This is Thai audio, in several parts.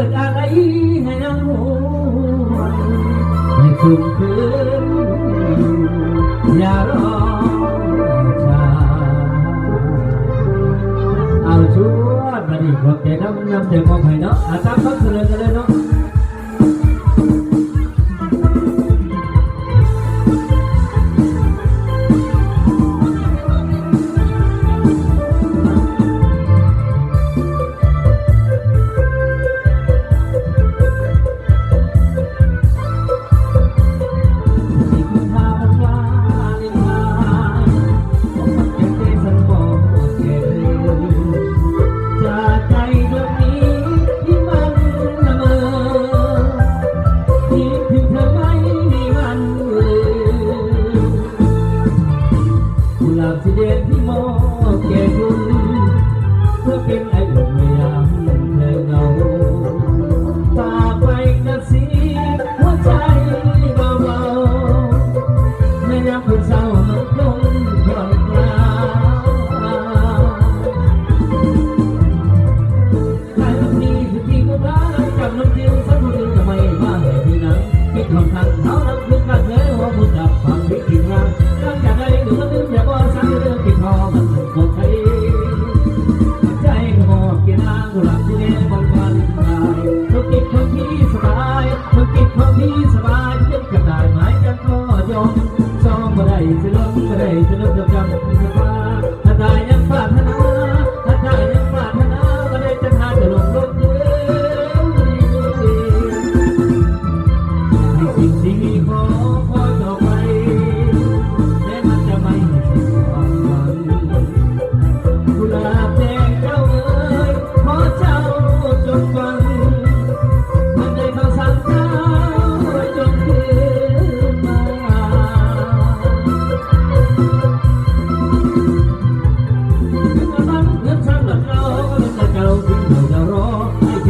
อะเอาชวนมาดิบอกแกน้ำน้ำเด็กมองให้เนาะอาตามเขาเสนอะเล่นเนาะ อยากสิเดินที่มองแก่คุณเพื่อเป็นไอ้หลงไม่ยาม ผู้ใดจะเลิกเดิมจำเป็นฟ้าถ้าได้ยังปรารถนา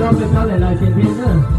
I'll be calling like a winner.